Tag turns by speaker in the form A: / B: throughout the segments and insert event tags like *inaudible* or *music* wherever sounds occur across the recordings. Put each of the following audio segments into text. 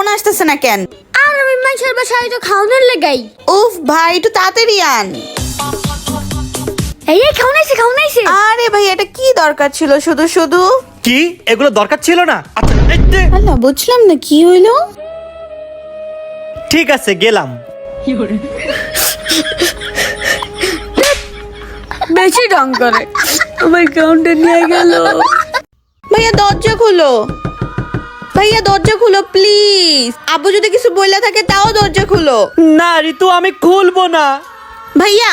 A: খাওন আসতেছে না কেন?
B: আর আমি মানুষের বাসায় তো খাওয়ানোর লেগাই।
A: উফ ভাই একটু তাড়াতাড়ি আন।
B: এই এই খাওয়ান আইছে খাওয়ান আইছে।
A: আরে ভাই এটা কি দরকার ছিল? শুধু শুধু?
C: কি? এগুলো দরকার ছিল না? আচ্ছা এই দে।
A: আল্লাহ বুঝলাম না কি হইল?
C: ঠিক আছে গেলাম।
B: বেশি রং করে। আমার কাউন্টার নিয়ে গেল।
A: ভাইয়া দরজা খুলো। ভাইয়া দরজা খুলো প্লিজ। আব্বু যদি কিছু বইলা থাকে তাও দরজা খুলো।
C: না ঋতু আমি খুলবো না।
A: ভাইয়া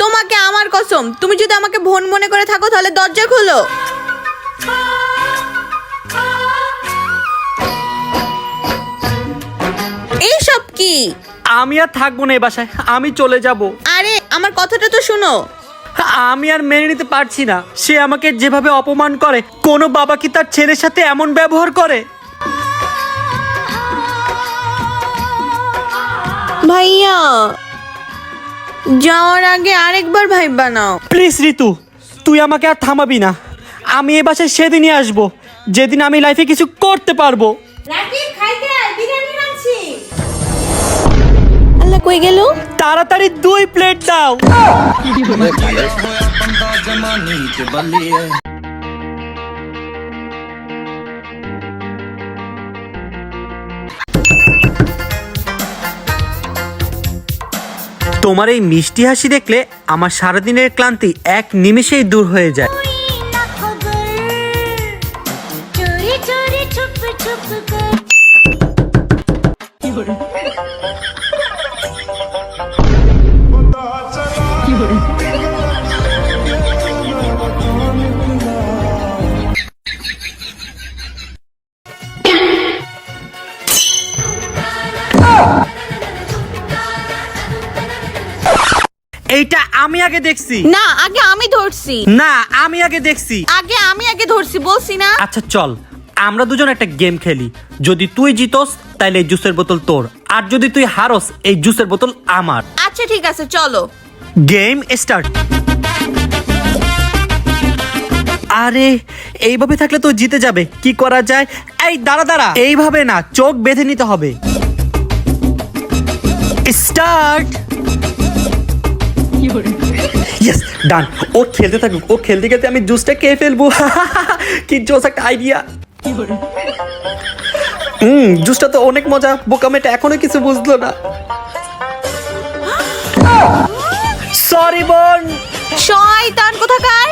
A: তোমাকে আমার কসম তুমি যদি আমাকে বোন মনে করে থাকো তাহলে দরজা খুলো। এইসব কি?
C: আমি আর থাকব না এই বাসায় আমি চলে যাব।
A: আরে আমার কথাটা তো শুনো।
C: আমি আর মেনে নিতে পারছি না। সে আমাকে যেভাবে অপমান করে কোনো বাবা কি তার ছেলের সাথে এমন ব্যবহার করে?
A: যাওয়ার আগে আরেকবার ভাই বানাও
C: প্লিজ ঋতু তুই আমাকে আর থামাবি না আমি এ বাসায় সেদিনই আসব যেদিন আমি লাইফে কিছু করতে পারব
A: আল্লাহ কই গেল
C: তাড়াতাড়ি দুই প্লেট দাও তোমার এই মিষ্টি হাসি দেখলে আমার সারাদিনের ক্লান্তি এক নিমেষেই দূর হয়ে যায়।
B: চোরি
C: আগে দেখছি।
A: না আগে আমি ধরছি।
C: না আমি আগে দেখছি।
A: আগে আমি আগে ধরছি বলছি না।
C: আচ্ছা চল। আমরা দুজন একটা গেম খেলি। যদি তুই জিতস তাহলে এই জুসের বোতল তোর। আর যদি তুই হারস এই জুসের বোতল আমার।
A: আচ্ছা ঠিক আছে চলো।
C: গেম স্টার্ট আরে এইভাবে থাকলে তো জিতে যাবে। কি করা যায়? এই দাঁড়া দাঁড়া। এইভাবে না চোখ বেঁধে নিতে হবে। স্টার্ট ইয়েস ডান ও খেলতে থাকুক ও খেলতে খেলতে আমি জুসটা খেয়ে ফেলব। *laughs* কি জোস একটা আইডিয়া হুম জুসটা তো অনেক মজা। বোকামেটা এখনও কিছু বুঝলো না। সরি বোন।
A: শয়তান কোথাকার?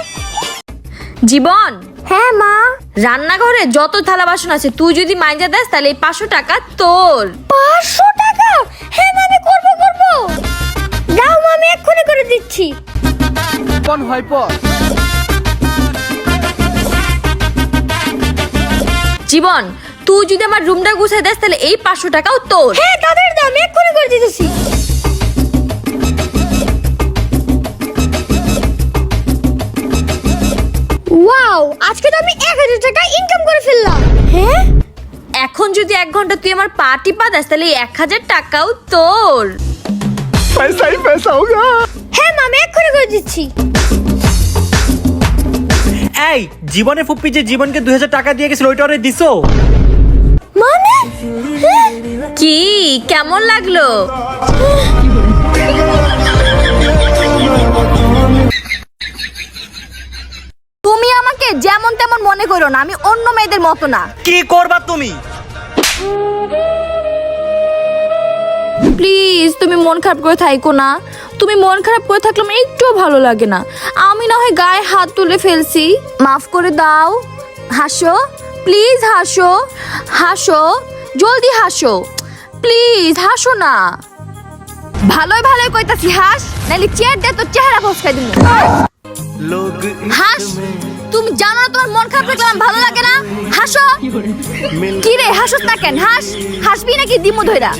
D: জীবন?
B: হ্যাঁ মা।
D: রান্নাঘরে যত থালা বাসন আছে তুই যদি মাইজা দেস তাহলে এই পাঁচশো টাকা তোর।
B: পাঁচশো টাকা? হ্যাঁ মা আমি করব করব। দাও মা আমি এক্ষুনি করে দিচ্ছি।
D: জীবন তুই যদি আমার রুমটা গুছিয়ে দেস তাহলে এই পাঁচশো টাকাও তোর।
B: হ্যাঁ তাদের দাও আমি এক্ষুনি করে দিতেছি। ওয়াও আজকে তো আমি এক হাজার টাকা ইনকাম করে ফেললাম। হ্যাঁ
D: এখন যদি এক ঘণ্টা তুই আমার পা টিপা দেস তাহলে এই এক হাজার টাকাও তোর।
B: হ্যাঁ আমি এক্ষুনি করে দিচ্ছি।
C: এই জীবনে ফুপ্পি যে জীবনকে দুই হাজার টাকা দিয়ে গেছিল ওইটা ওরে দিছো?
B: মানে? হ্যাঁ?
D: কি? কেমন লাগল? তুমি আমাকে যেমন তেমন মনে করো না আমি অন্য মেয়েদের মতো না।
C: কি করবা তুমি?
D: প্লিজ তুমি মন খারাপ করে থাইকো না। তুমি মন খারাপ করে থাকলে আমার একটুও ভালো লাগে না। আমি না হয় গায়ে হাত তুলে ফেলছি। মাফ করে দাও। হাসো। প্লিজ হাসো। হাসো। জলদি হাসো। প্লিজ হাসো না। ভালোই ভালোই কইতাছি হাস। নাইলে চেয়ার দে তোর চেহারা ফসকাই দিমু। হাস। তুমি জানো না তোমার মন খারাপ লাগলে ভালো লাগে না? হাসো। কি রে হাসোস না কেন? হাস। হাসবি নাকি দিমু ধইরা?